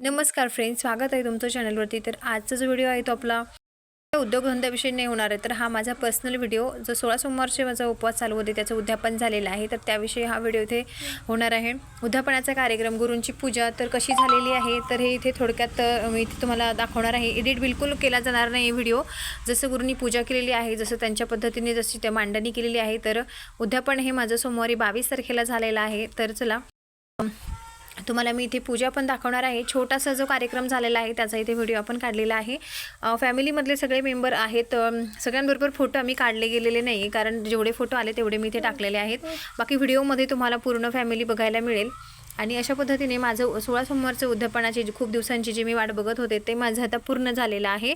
नमस्कार फ्रेंड्स स्वागत आहे तुमचं चॅनलवरती तर आजचा जो व्हिडिओ आहे तो आपला उद्योगधंद्याविषयी नाही होणार आहे. तर हा माझा पर्सनल व्हिडिओ जो सोळा सोमवारचे माझा उपवास चालू होते त्याचं उद्यापन झालेलं आहे. तर त्याविषयी हा व्हिडिओ इथे होणार आहे. उद्यापनाचा कार्यक्रम गुरूंची पूजा तर कशी झालेली आहे तर हे इथे थोडक्यात मी इथे तुम्हाला दाखवणार आहे. एडिट बिलकुल केला जाणार नाही व्हिडिओ जसं गुरूंनी पूजा केलेली आहे जसं त्यांच्या पद्धतीने जशी त्या मांडणी केलेली आहे तर उद्यापन हे माझं सोमवारी बावीस तारखेला झालेलं आहे. तर चला तुम्हाला मी इथे पूजा पण दाखवणार आहे. छोटासा जो कार्यक्रम झालेला आहे त्याचा इथे व्हिडिओ आपण काढलेला आहे. फॅमिलीमधले सगळे मेंबर आहेत. सगळ्यांबरोबर फोटो आम्ही काढले गेलेले नाही कारण जेवढे फोटो आले तेवढे मी इथे टाकलेले आहेत. बाकी व्हिडिओमध्ये तुम्हाला पूर्ण फॅमिली बघायला मिळेल. आणि अशा पद्धतीने माझं सोळा सोमवारचं उद्यापनाची जी खूप दिवसांची जी मी वाट बघत होते ते माझं आता पूर्ण झालेलं आहे.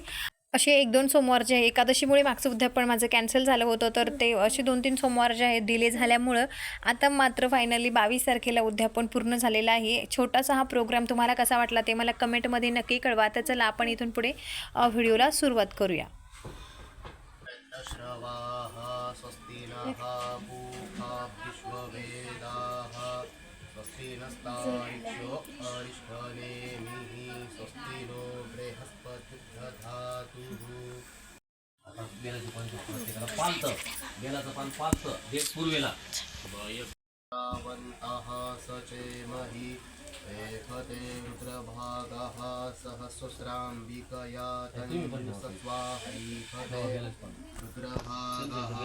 असे एक दोन सोमवार जे आहे एकादशीमुळे मागचं उद्यापन माझं कॅन्सल झालं होतं तर ते असे दोन तीन सोमवार जे आहेत डिले झाल्यामुळं आता मात्र फायनली बावीस तारखेला उद्यापन पूर्ण झालेलं आहे. छोटासा हा प्रोग्राम तुम्हाला कसा वाटला ते मला कमेंटमध्ये नक्की कळवा. तर चला आपण इथून पुढे व्हिडिओला सुरुवात करूया. स्वस्ति नः पूषा विश्ववेदाः स्वस्ति आता बेलाचं पान प्रत्येकाला पालतं. बेलाचं पान पालतं. पूर्वेला. सचेमहि रुद्रभागः सहस्राम्बिकया तन्सत्त्वाहैखते रुद्रभागः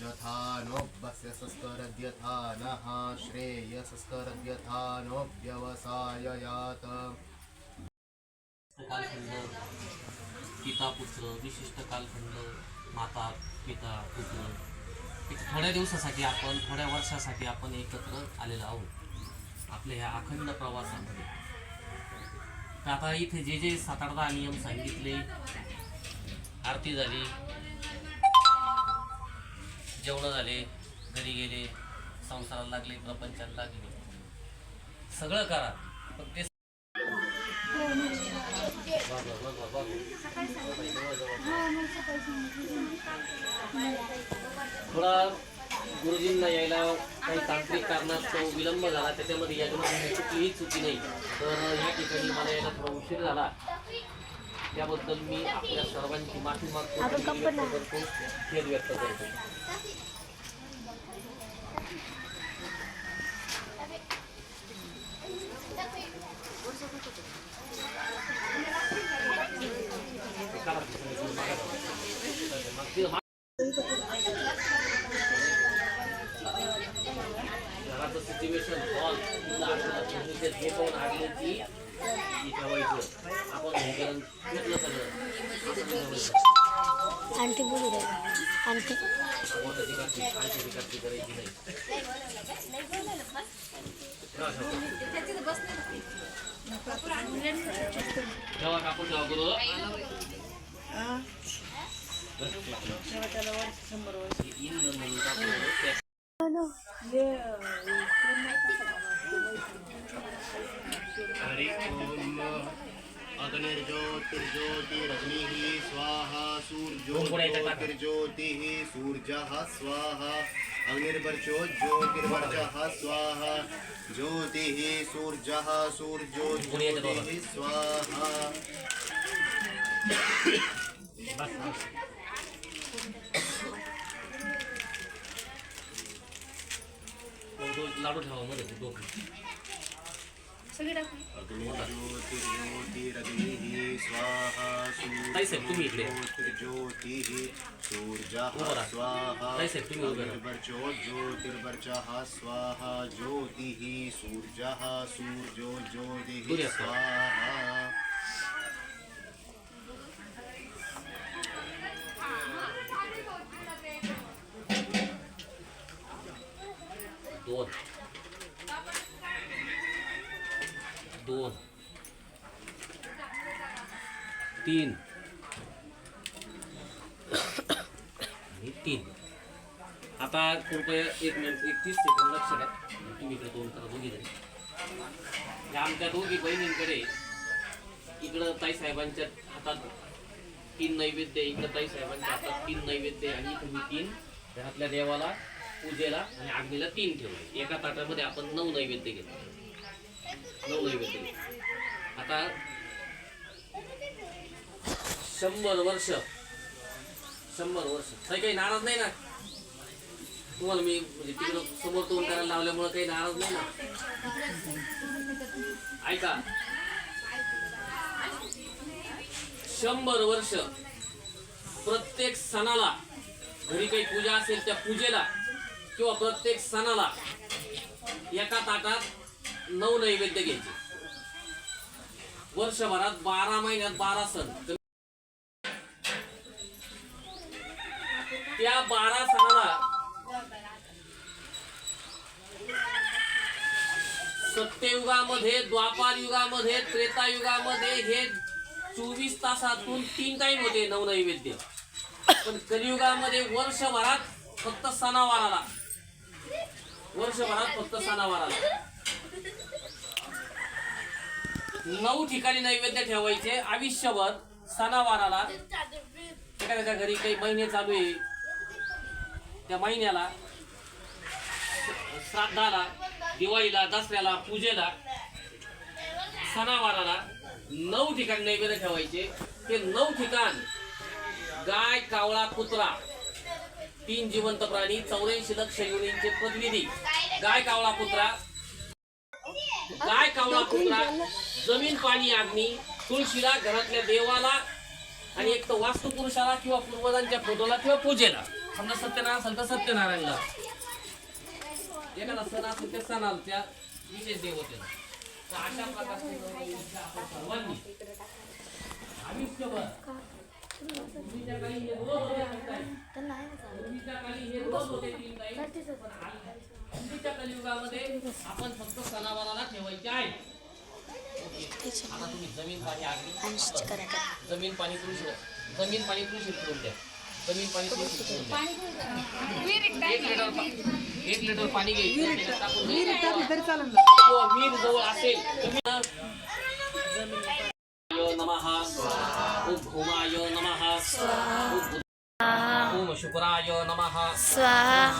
यथा नोऽभ्यस्य संस्करद्यथा नः श्रेयसंस्करद्यथा नोऽभ्यवसाययात् कालखंड पिता पुत्र विशिष्ट कालखंड माता पिता पुत्र। एक थोड्या दिवसासाठी आपण थोड्या वर्षासाठी आपण एकत्र आलेलो आहोत. आपल्या ह्या अखंड प्रवासामध्ये. तर आता इथे जे जे सात आठ दहा नियम सांगितले आरती झाली जेवणं झाले घरी गेले संसाराला लागले प्रपंचाला लागले. सगळं करा पण ते थोडा गुरुजींना यायला काही तांत्रिक कारणास्तव विलंब झाला त्याच्यामध्ये याच्यामध्ये कुठलीही चुकी नाही. तर या ठिकाणी मला यायला थोडा उशीर झाला. त्याबद्दल मी आपल्या सर्वांची माफी मागतो खेद व्यक्त करतो घराचं सिच्युएशन हॉल तिथलं आपल्याला फर्निचर जे पाहून आडले ती ती ठेवायचं आपण हे करून घेतलं सगळं असं नाही ठेवायचं. आंटी बोलू दे आंटी मोठं ठिकाणची खालची ठिकाणची करायची नाही ठेवा कापून ठेवा गुरु इंधन म्हणून टाकून त्या हरि ओम अग्निर्ज्योतिर्ज्योतिरग्निः स्वाहा सूर्योज्योतिर्ज्योतिः सूर्यः स्वाहा। अग्निर्वर्चो ज्योतिर्वर्चः स्वाहा। ज्योतिः सूर्यः सूर्यो स्वाहा। लाडू ठेवा मध्ये ज्योतिर्ज्योतिरग्निः स्वाहा ताई साहेब, तुम्ही इकडे. उभं राहा. स्वाहा ताई साहेब, तुम्ही उभे राहा. अग्निर्वर्चो ज्योतिर्वर्चः स्वाहा ज्योतिः सूर्यः सूर्यो ज्योतिः. स्वाहा दोन दोन. तीन. आणि तीन. आता कृपया एक मिनिट एकतीस सेकंद लक्ष द्या. तुम्ही इकडे दोन करा दोघी जण म्हणजे आमच्या दोघी बहिणींकडे इकडं ताई साहेबांच्या हातात तीन नैवेद्य इकडं ताई साहेबांच्या हातात तीन नैवेद्य आणि तुम्ही तीन. घरातल्या देवाला पूजेला आणि आग्नीला तीन ठेवले. एका ताटामध्ये आपण नऊ नैवेद्य घेतले. आता शंभर वर्ष. शंभर वर्ष. काही काही नाराज नाही ना? तुम्हाला मी म्हणजे तिकडं समोर तोंड करायला लावल्यामुळे काही नाराज नाही ना? ऐका. शंभर वर्ष. प्रत्येक सणाला घरी काही पूजा असेल त्या पूजेला किंवा प्रत्येक सणाला एका ताटात नऊ नैवेद्य घ्यायचे. वर्षभरात बारा महिन्यात बारा सण. त्या बारा सणाला सत्ययुगामध्ये द्वापार युगामध्ये त्रेतायुगामध्ये हे चोवीस तासातून तीन टाइम होते नवनैवेद्य. पण कलियुगामध्ये वर्षभरात फक्त सणावाराला. वर्षभरात फक्त सणावाराला. नऊ ठिकाणी नैवेद्य ठेवायचे. आयुष्यभर सणावाराला एखाद्याच्या घरी काही महिने चालू आहे. त्या महिन्याला श्राद्धाला दिवाळीला दसऱ्याला पूजेला सणावाराला नऊ ठिकाणी नैवेद्य ठेवायचे. ते नऊ ठिकाण गाय कावळा कुत्रा तीन जिवंत प्राणी चौऱ्याऐंशी लक्ष योनींचे प्रतिनिधी. गाय कावळा कुत्रा. गाय कावळा कुत्रा. जमीन पाणी अग्नी तुळशीला घरातल्या देवाला आणि एक तर वास्तुपुरुषाला किंवा पूर्वजांच्या फोटोला किंवा पूजेला. समजा सत्यनारायण असेल तर सत्यनारायणला. एखादा सण असेल त्या सणाला त्या विशेष देवतेला. तर अशा प्रकारचे आपण सर्वांनी आयुष्यभर पूर्वीच्या काळी हे रोज होते पूर्वीच्या काळी हे रोज होते तीन टाईम. पूर्वीच्या कलियुगामध्ये आपण फक्त सणावाराला ठेवायचे आहे जमीन पाणी पाणी कृषी जमीन पाणी कृषी करून द्या जमीन पाणी कृषी करून द्या एक लिटर पा- एक लिटर पाणी विहीर जवळ असेल नमः ओम नमः शुक्राय नमः। स्वाहा। ओम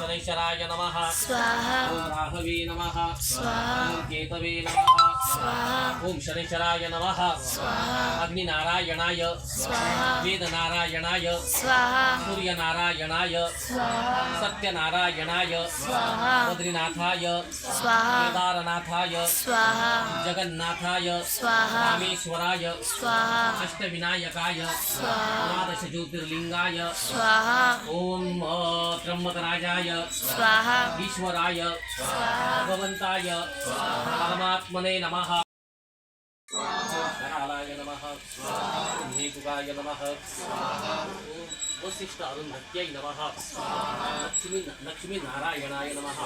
शनैश्वराय नमः स्वाहा राहवे नमः स्वाहा केतवे नमः। ओम शनैश्वराय नमः. स्वाहा. अग्निनारायणाय. स्वाहा. वेदनारायणाय. स्वाहा. सूर्यनारायणाय. स्वाहा. सत्यनारायणाय. स्वाहा. बद्रीनाथाय. स्वाहा. केदारनाथाय. स्वाहा. जगन्नाथाय. स्वाहा. रामेश्वराय. स्वाहा. अष्टविनायकाय. स्वाहा. द्वादश ज्योतिर्लिंगाय स्वाहा. ओम त्र्यंबकराजाय. स्वाहा. ईश्वराय. भगवंताय. परमात्मने नमः. नमः हेतुकाय नमः वसिष्ठ अरुन्धत्यै नमः। लक्ष्मी लक्ष्मी नारायणाय नमः।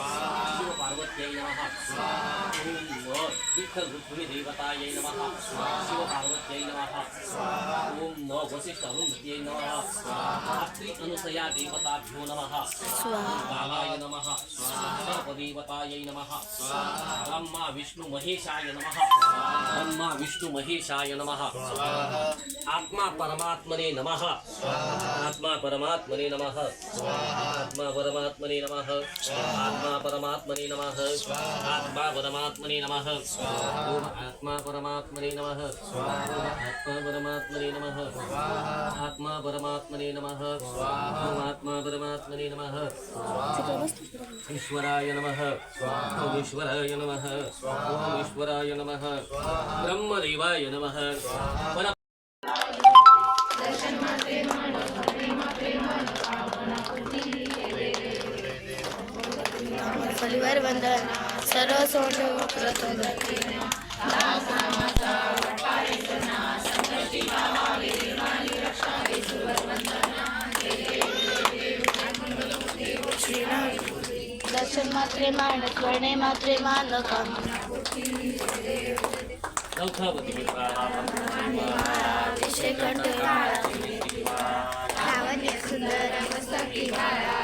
शिव पार्वत्यै नमः। ओम विठ्ठल रुक्मिणी देवतायै नमः। शिव पार्वत्यै नमः। ओम न वसिष्ठ अरुन्धत्यै नमः। अत्रि अनुसया देवताभ्यो नमः। स्वाहा बालाय नमः। सर्वदेवतायै नमः। ब्रह्मा विष्णु महेशाय नमः। ब्रह्मा विष्णु महेशाय नमः। आत्मा परमात्मने नमः। आत्मा परमात्मने नमः। आत्मा परमात्मने नमः। आत्मा परमात्मने नमः। आत्मा परमात्मने नमः। ओम आत्मा परमात्मने नमः। आत्मा परमात्मने नमः। आत्मा परमात्मने नमः। ओम आत्मा परमात्मने नमः। ईश्वराय नमः। ओम ईश्वराय नमः। ओम ईश्वराय नमः। ब्रह्मदेवाय नमः। पर परिवार बंधन सर्व प्रथम दर्शन मात्रे मान स्वर्णे मात्रे मान अतिशय लावण्य सुंदर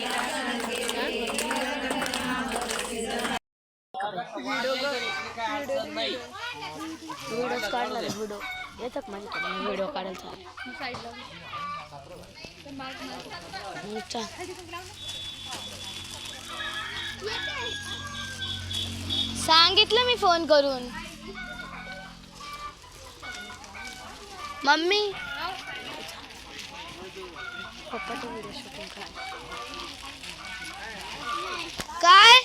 व्हिडिओ काढला व्हिडिओ येतात माझ्याकडे व्हिडिओ काढायचा अच्छा. सांगितलं मी फोन करून. मम्मी. पप्पाचा व्हिडिओ शूटिंग काय?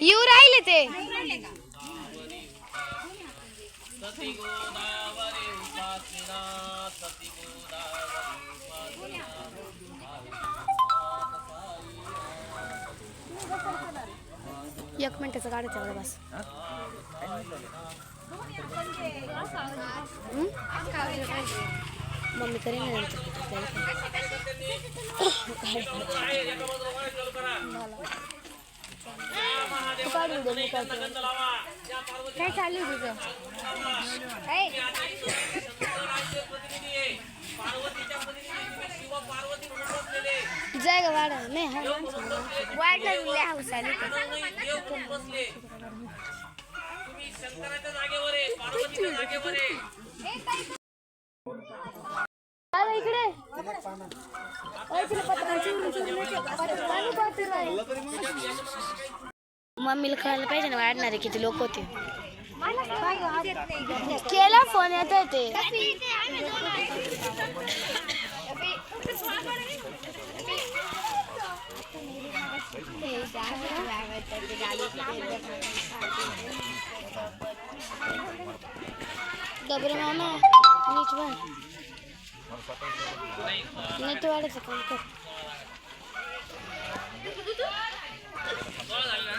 येऊ राहिले ते. सती गोदावरी उपासिना सती गोदावरी एक मिनिटाचं काढायचं एवढं बस मम्मी करेन ना नंतर तू काढ व्हिडिओ मी काय चालू आहे तुझं काय? जाय वाढ नाही हा वाढला तुला हाऊस आली इकडे मम्मीला कळायला पाहिजे ना वाढणारे किती लोक होते. केला फोन येत ते. डबरे मामा नीच वाढ नीट वाढायचं काम कर मामा, मामा.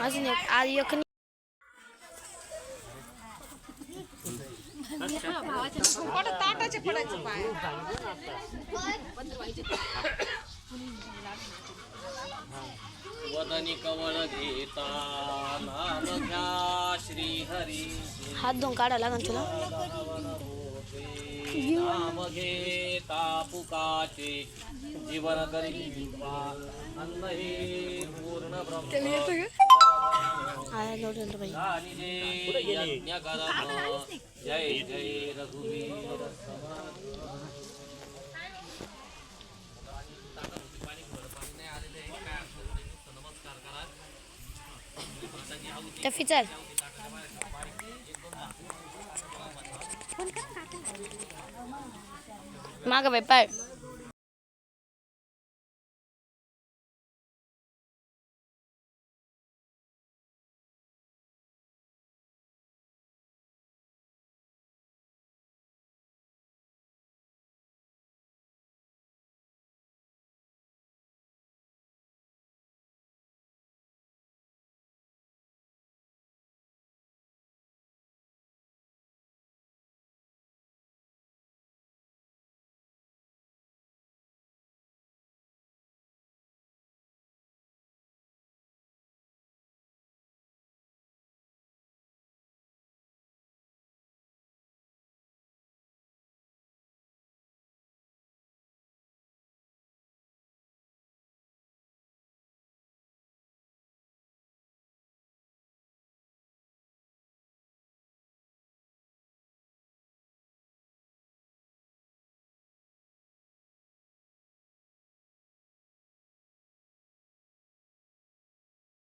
अजून एक आज एक वदनी कवळ घेता घ्या श्री हरी हात धुवून काढा लागेल तुला. नाम घेता पुकाचे जीवन करी. अन्न हे पूर्ण. जय जय रघुवीर चल 那个没办